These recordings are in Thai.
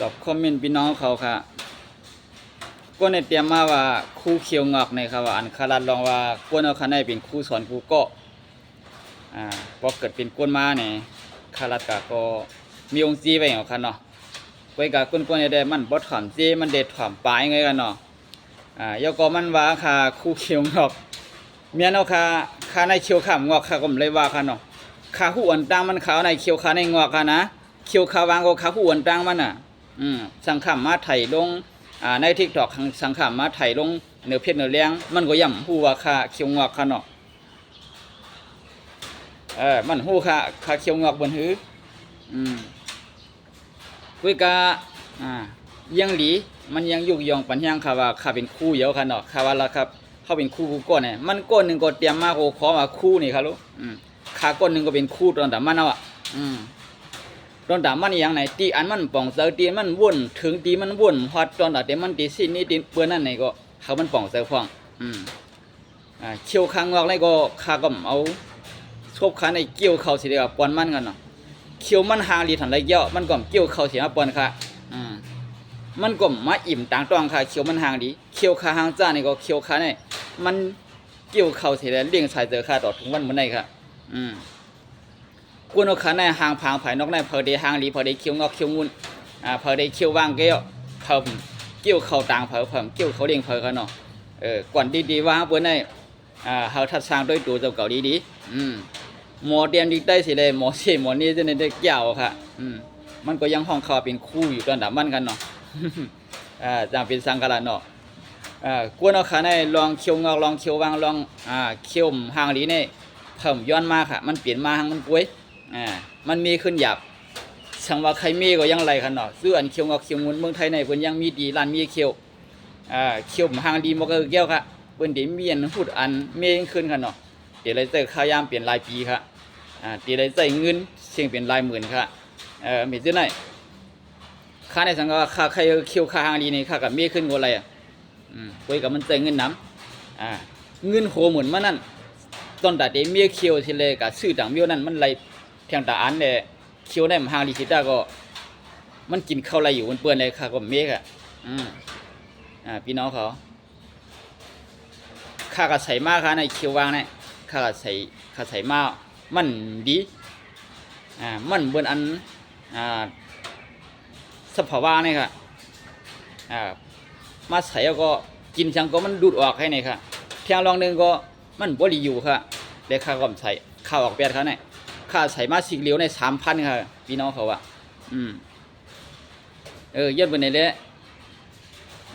ตอบคอมเมนต์พี่น้องเขาค่ะ ก็ในเตรียมมาว่าครูเขียวงอกในครับว่าอันคารัดลองว่ากวนเอาคันได้เป็นครูสอนครูก็อ่าพอเกิดเป็นกวนมาเนี่ยคารัดกะก็มีองค์จีไว้เอคันเนาะไว้กะกวนๆได้มันบ่ถอมจีมันเด็ดถอมปลายไงกันเนาะอ่ายกก็มันว่าค่ะครูเขียวงอกเมียนเอาค่ะค่าในเขียวข้ามงอกค่ะก็ผมเลยว่าค่ะเนาะค่าหูอันตังมันขาวในเขียวขาในงอกค่ะนะเคียวขาวางก็ขาผู้อ้วนตังมันน่ะ อืมสังขามมาไถลงอ่าใน TikTok สังขามมาไถลงเนื้อเพชรเนื้อเลี้ยงมันก็ย่ำฮู้ว่าค่าเคียวงอกค่ะเนาะเออมันฮู้ค่าค่าเคียวงอกบนหืออืมกุยกะอ่ายังหลีมันยังยุกยองปัญญางค่ะว่าข้าเป็นคู่เยอะค่ะเนาะค่ะว่าละครับเขาเป็นคู่กูก้อนเนี่ยมันก้อนหนึ่งก็เตรียมมาโอ้ขอมาคู่นี่ครับลูกอืมขาก้อนหนึ่งก็เป็นคู่ตอนแต่มันเอาอะอืม ตอนดามันอย่างไหนตีอันมันป่องเซอตีมันวุ่นถึงตีมันวุ่นฮอดตอนดาเดมันตีสิ้นนี่ตีเปื้อนนั่นไหนก็เขามันป่องเซอพองอืมอ่าเคี่ยวคางออกเลยก็คาก็เอาชบคาในเกี่ยวเขาสิเดียวปอนมันกันเนาะเคียวมันหางลีถันไรเยอะมันก็เกี่ยวเขาเสิมาปอนค่ะอืมมันก็มาอิ่มต่างตองค่ะเคียวมันหางดีเคียวคาหางจ้านี่ก็เคียวคาในมันเกี่ยวเขาสิเดียวเลี้ยงชายเจอค่ะต่อถึงวันเมื้อไหนค่ะ อืม กูนกขันในหางผางภายนอกในเพอได้หางหลีเพอได้เคี้ยวงอกเคี้ยวงุนอ่าเพอได้เคี้ยวว่างเกี้ยวเพิ่มเกี่ยวเข้าต่างเพิ่มเพิ่มเกี่ยวเขาเลี้ยงเพิ่มกันเนาะเออก่อนดีๆว่าเปิ้นได้อ่าเฮาทัดสร้างด้วยตัวเจ้าเก่าดีๆอืมหมอเตรียมดีได้สิเลยหมอเสหมอนี่จะได้เกี่ยวค่ะ อืมมันก็ยังห้องเขาเป็นคู่อยู่ตอนดับมันกันเนาะอ่าจำเป็นสังกัดเนาะอ่ากวนเอาขาในลองเคี้ยวงอกลองเคี้ยววางลองอ่าเคี้ยวหางหลีนี่เพิ่มย้อนมาค่ะ มันเปลี่ยนมาหางมันป่วย อ่ามันมีขึ้นหยับช่างว่าใครมีก็ยังไรกันเนาะซื้ออันเคียวงอกเคียวงุนเมืองไทยในเพิ่นยังมีดีร้านมีเคียวอ่าเคียวหางดีบ่ก็แก้วค่ะเพิ่นได้มีอันพูดอันเมงขึ้นกันเนาะเดี๋ยวเลยเจอค่ายามเปลี่ยนรายปีค่ะอ่าเดี๋ยวเลยใส่เงินเสียงเปลี่ยนรายหมื่นค่ะเออมีซื้อไหนค่าในสังก็ค่าใครเคียวค่าหางดีนี่ค่ากับมีขึ้นกว่าอะไรอะอืมคุยกับมันใส่เงินน้ำอ่าเงินโหหมุนมานั่นตอนตัดเดเมียเคียวทีเลยกับซื้อต่างเมียวนั่นมันไหล เพียงแต่อันเนี่ยเคี้ยวในมหาลิชิตาก็ มันกินข้าวอะไรอยู่มันเปื้อนเลยค่ะก็เมฆอะอืมอ่าพี่น้องเขาข้าก็ใส่มากค่ะในเคี้ยววางเนี่ยข้าก็ใส่ข้าใส่มากมันดีอ่ามันเบิ้นอันอ่าสภาวะเนี่ยค่ะอ่ามาใส่แล้วก็กินจังก็มันดูดออกให้เนี่ยค่ะเพียงลองหนึ่งก็มันบ่ดีอยู่ค่ะเดี๋ยข้าก็ใส่ข้าวออกเปียดเขาเนี่ย ค่าใส่มาสิเหลียวในสามพันค่ะพี่น้องเขาอะอืม เออเย็ดบนไหนเด้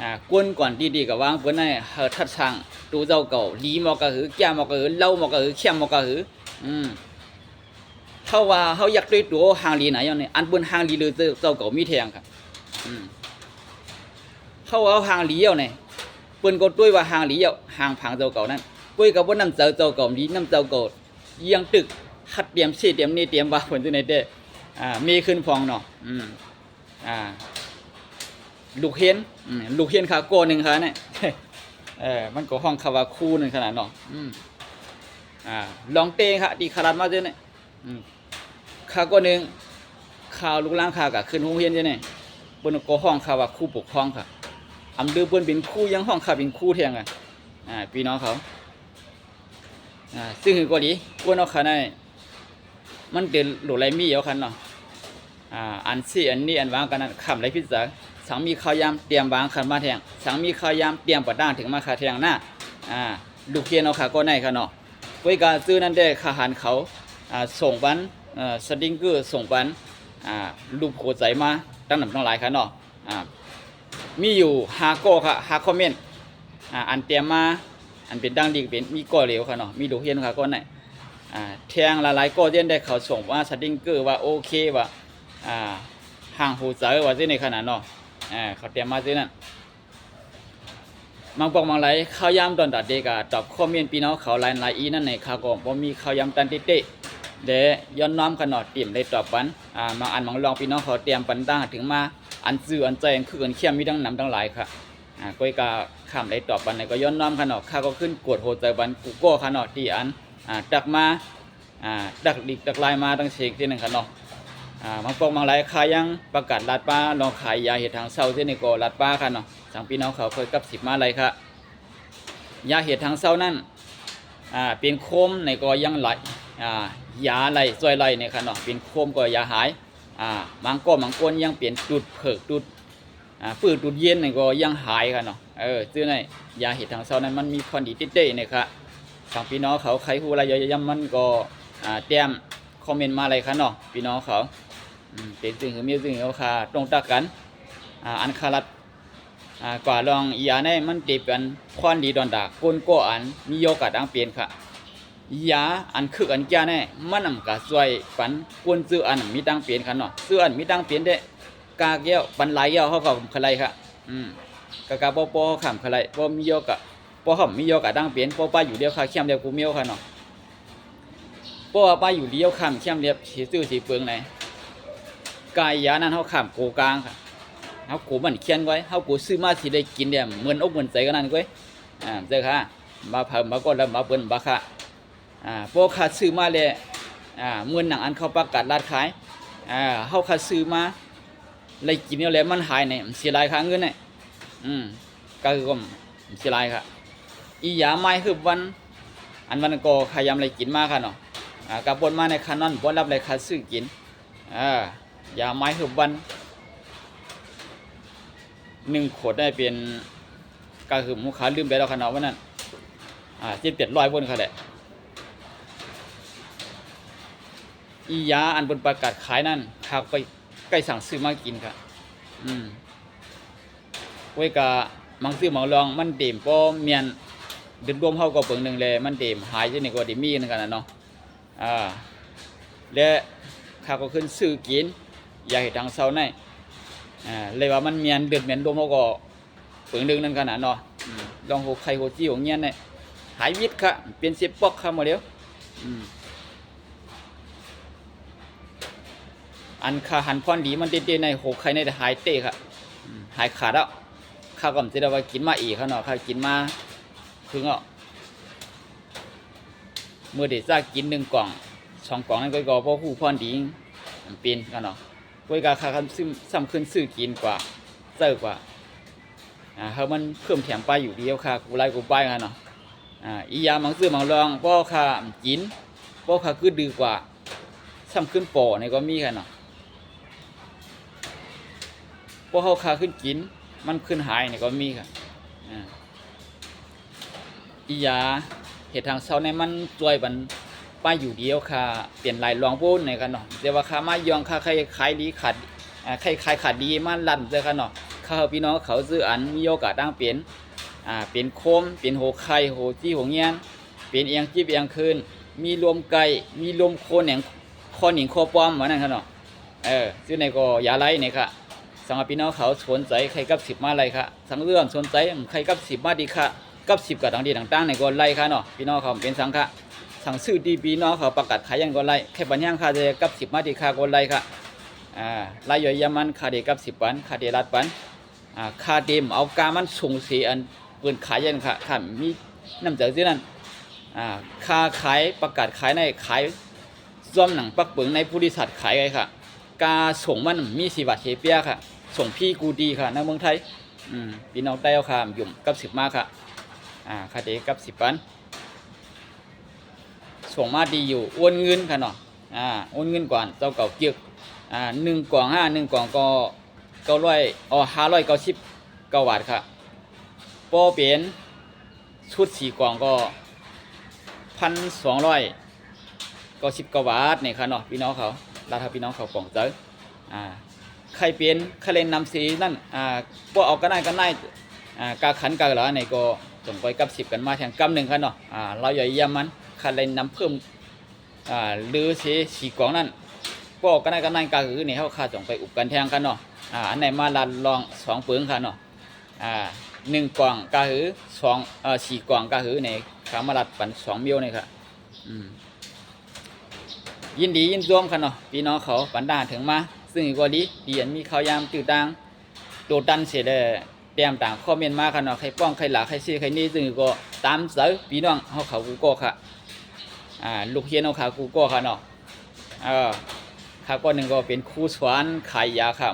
อ่ากวนก่อนดีๆกับวางบนในเฮาทัดช่างดูเจ้าเก่าลีหมอกกะหือแก้มอกกะหือเล่าหมอกกะหือเข้มหมอกกะหือ อืมเฮาว่าเฮาอยากด้วยตัวหางลีไหนอย่างนี้อันบนหางลีเลยเจ้าเก่ามีแทงค่ะอืมเฮาเอาหางลีเอาเนี่ยเปิ้นก็ด้วยว่าหางลีเอาหางผังเจ้าเก่านั่นปุ้ยกับบ่นำเจ้าเจ้าเก่าลีน้ำเจ้าเก่ายียงตึก คัดเตรียมซีเตรียมนี่เตรียมว่าผลที่ไหนเด้อ่ามีขึ้นฟองเนาะอืมอ่าลูกเฮียนอืมลูกเฮียนขาโกหนึ่งขาเนี่ยเออมันก็ห้องคาวาคู่หนึ่งขนาดเนาะอืมอ่าลองเตงค่ะดีขนาดมาเจ้เนี่ยอืมขาโกหนึ่งข่าวลูกล้างขากะขึ้นห้องเฮียนเจ้เนี่ยเปิ้นก็ห้องคาวาคู่ปกครองค่ะอำดือเปิ้นเป็นคู่ยังห้องคาเป็นคู่เทียงอะอ่าพี่น้องเขาอ่าซึ่งคือก็ดีกวนเอาคันได้ มันเป็นหลไรมีเยอาคันเนาะอ่าอันซี่อันนี้อันวางกันนั้นคำไรพิษษาสังมีข้าวยามเตรียมวางคันมาแทงสังมีข้าวยามเตรียมประด้านถึงมาคาแทงหน้าอ่าลูกเคียนเอาขาก็ในคันเนาะไว้การซื้อนั่นได้ขาหันเขาอ่าส่งปันอ่อสติงเกอร์ส่งปันอ่าลูกโคใจมาตั้งหนำตั้งหลายคันเนาะอ่ามีอยู่5โก้ค่ะ5คอมเมนต์อ่าอันเตรียมมาอันเป็นดังดีก็เป็นมีก่อเหลวค่ะเนาะมีลูกเฮียนค่ะก้อนไหน อ่าแทงหลายๆก้อเย็นได้เขาส่งว่าสติงเกอร์ว่าโอเคว่าอ่าห่างหูเจอว่าสิในขนาดเนาะอ่าเขาเตรียมมาสินั่นมังปองมังไหลข้าวยำตอนตัดเด็กอะตอบคอมเมนต์พี่น้องเขาไลน์ไลน์อีนั่นในข่าวก่อนบ่มีข้าวยำตันติเตะเดย้อนน้อมขนาดเตรียมได้ตอบปันอ่าบางอันบางลองพี่น้องเขาเตรียมปันตั้งถึงมาอันซื่ออันใจงคือกันเขี้ยมมีทั้งน้ำทั้งหลายค่ะอ่าก้อยกาข้ามได้ตอบบันไหนก็ย้อนน้อมขนาดข้าก็ขึ้นกวดโหดใจบันกูโก้ขนาดที่อัน อ่าดักมาอ่าดักดิกดักลายมาตั้งเชกที่หนึ่งขนาดอ่าบางปองบางไรขายยังประกาศลาดป้าลองขายยาเห็ดทางเศร้าเส้นในกอลาดป้าค่ะเนาะสังพี่น้องเขาเคยกับสิบมาอะไรค่ะยาเห็ดทางเศร้านั่นอ่าเป็นโคมในกอยังไหลอ่ายาไหลซอยไหลเนี่ยค่ะเนาะเป็นโคมก็ยาหายอ่าบางก้อบางก้นยังเปลี่ยนจุดเผิกจุดอ่าปืดจุดเย็นเนี่ยก็ยังหายค่ะเนาะเออซื้อในยาเห็ดทางเศร้านั้นมันมีพอดีติดเด้เนี่ยค่ะ สังพี่น้องเขาใครฮู้อะไรย่อยๆมันก็อ่าเตรียมคอมเมนต์มาอะไรคะเนาะพี่น้องเขาเป็นสิ่งที่มีสิ่งที่ค่าตรงตักกันอ่าอันคารัดอ่ากว่าลองอียาในมันติเป็นควานดีดอนดากก้นก็อันมีโยกาสดังเปลี่ยนค่ะยาอันคืออันแก่แน่มันนำกะช่วยปันกวนซื้ออันมีดังเปลี่ยนค่ะเนาะซื้ออันมีดังเปลี่ยนได้กาแก้วปันหลายแก้วเขาก็คลายค่ะอืมกะกะบ่ปอขำคลายบ่มีโยกะบ่หอมมีโยกะดังเปลี่ยนบ่ป้าอ ยู่เดียวค่ะเข้มเดียวกูเมียวค่ะเนาะบ่ว่าป้าอยู่เดียวข้ามเข้มเดียวสิซื้อสิเปลืองไหนกายยานั้นเขาขามโกกลางค่ะเขาโกมันเขียนไว้เขาโกซื้อมาสิได้กินเดี่ยเหมือนอกเหมือนใจกันนั่นก้อยอ่าเจ้าค่ะมาเพิ่มมาก็แล้วมาเปิ้นบาค่ะอ่าพวกขาซื้อมาเลยอ่าเมื่อหนังอันเขาประกาศลาดขายอ่าเขาขาซื้อมาเลยกินแล้วแหละมันหายเนี่ยเสียรายค่าเงินเนี่ยอืมก็คือก็เสียรายค่ะ อียาไม้คือวัน อันมันก็ขยำเลยกินมากค่ะเนาะอ่ากับปนมาในคันนั้นบ่รับเลยค่าซื้อกินอ่ายาไม้คือวันหนึ่งขวดได้เป็นก็คือมูขาลืมไปแล้วขนาดวันนั้นอ่าเจ็ดเจ็ดร้อยบนเขาแหละอียาอันบนประกาศขายนั่นหากไปใกล้สั่งซื้อมากินค่ะ อืมไว้กะมังซื้อหมองลองมันเต็มป้อเมียน ดินรวมเฮาก็เปิงหนึ่งเลยมันเต็มหายที่นี่ก็ดิมีนั่นกันนะเนาะอ่าและข้าก็ขึ้นซื้อกินอย่าให้ทางเซาในอ่าเลยว่ามันเมียนเดือดเมียนรวมเฮาก็เปิงหนึ่งนั่นขนาดเนาะอืมลองโหไข่โหจี้ของเงี้ยเนี่ยหายวิทย์ค่ะเป็นเสียปอกค่ะมาเดียวอืมอันคาหันพรดีมันเด็ดๆในโหใครในหายเตะครับอืมหายขาดแล้วข้าวก็จะได้ว่ากินมาอีกเขาเนาะข้าวกินมา ถึงอะเมื่อเด็กจะกินหนึ่งกล่องสองกล่องนั่นก็ก็พราะผู้พรดีมันเป็นกันเนาะก้อยกาคาคำซึมซ้ำขึ้นซื้อกินกว่าเจอกว่าอ่าเขามันเพิ่มแถมไปอยู่เดียวค่ะกูไล่กูไปกันเนาะอ่าอียามังซื้อมังลองเพราะค่ากินเพราะค่าคือดีกว่าซ้ำขึ้นปอในก็มีกันเนาะพวกเขาคาขึ้นกินมันขึ้นหายเนี่ยก็มีครับอ่า อียาเหตุทางเศร้าในมันช่วยบันป้าอยู่เดียวค่ะ เปลี่ยนลายรองพูนในกันเนาะแต่ว่าค่ามายองค่าใครขายดีขาดอ่าใครขายขาดดีมันลั่นเจอกันเนาะข้าพี่น้องเขาซื้ออันมีโอกาสตั้งเปลี่ยนอ่าเปลี่ยนโคมเปลี่ยนโหไข่โหจี้โหเงี้ยนเปลี่ยนเอียงจีบเอียงคืนมีรวมไก่มีรวมโคแหนงคอหนิงคอปอมเหมือนนั่นครับเนาะเออซื้อในก็ยาไล่เนี่ยค่ะสำหรับพี่น้องเขาสนใจใครกับสิบมาอะไรค่ะสังเรื่องสนใจใครกับสิบมาดีค่ะ กับสิบกับต่างดีต่างๆในก็ไล่ค่ะเนาะพี่น้องเขาเป็นสังฆะสั่งซื้อดีพี่น้องเขาประกาศขายยังก็ไล่แค่ปัญญาค่าเดกับสิบมาดีค่ะก็ไล่ค่ะอ่าไล่ย่อยยามันค่าเดกับสิบปันค่าเดรัดปันอ่าค่าเดมเอากามันส่งเสียอันเปินขายยังค่ะค่ะมีน้ำใจที่นั่นอ่าค่าขายประกาศขายในขายซ่อมหนังปักเปิงในผู้ดิสัตว์ขายไงค่ะกาส่งมันมีสีบาทเฮเปียค่ะ ส่งพี่กูดีค่ะในเมืองไทยอืมพี่น้องใต้เอาค่ะยุ่มกับสิบมากค่ะ อ่าคาเดกับสิบปันส่งมาดีอยู่โอนเงินค่ะเนาะอ่าโอนเงินก่อนเจ้าเก่าเกียกอ่าหนึ่งกล่องห้าหนึ่งกล่องก็เก้าร้อยอ๋อห้าร้อยเก้าสิบเก้าบาทค่ะปอเปลี่ยนชุดสี่กล่องก็พันสองร้อยก็สิบเก้าบาทนี่ค่ะเนาะพี่น้องเขาราคาพี่น้องเขากล่องเจออ่าใครเปลี่ยนใครเล่นนำสีนั่นอ่าพวกเอากันได้กันได้อ่ากาขันกาเหลาในก็ ส่งไปกับสิบกันมาแทงกำหนึ่งครับเนาะอ่าเราอย่าเยี่ยมมันใครเล่นนำเพิ่มอ่าหรือเสีสีกล่องนั่นกเอากันได้กันได้กาคือนี่เขาค่าส่งไปอุบกันแทงกันเนาะอ่าอันไหนมาลันลองสองเปิงค่ะเนาะอ่าหนึ่งกล่องกาหือสองเอ่อสี่กล่องกาหือในขามาลัดปันสองเมียวนี่ค่ะอืมยินดียินร่วมค่ะเนาะพี่น้องเขาปันด่าถึงมา ซึ่งก็ดีเดียนมีข้าวยามตื่นตังโดดดันเสียเลย เตรียมต่างคอมเมนต์มาค่ะเนาะใครป้องใครหลาใครซีใครนี่ซึ่งก็ตามเสือพี่น้องเขาเขากูก็ค่ะอ่าลูกเฮียนเขาขากูก็ค่ะเนาะเออครับก็หนึ่งก็เป็นครูสอนขายยาค่ะ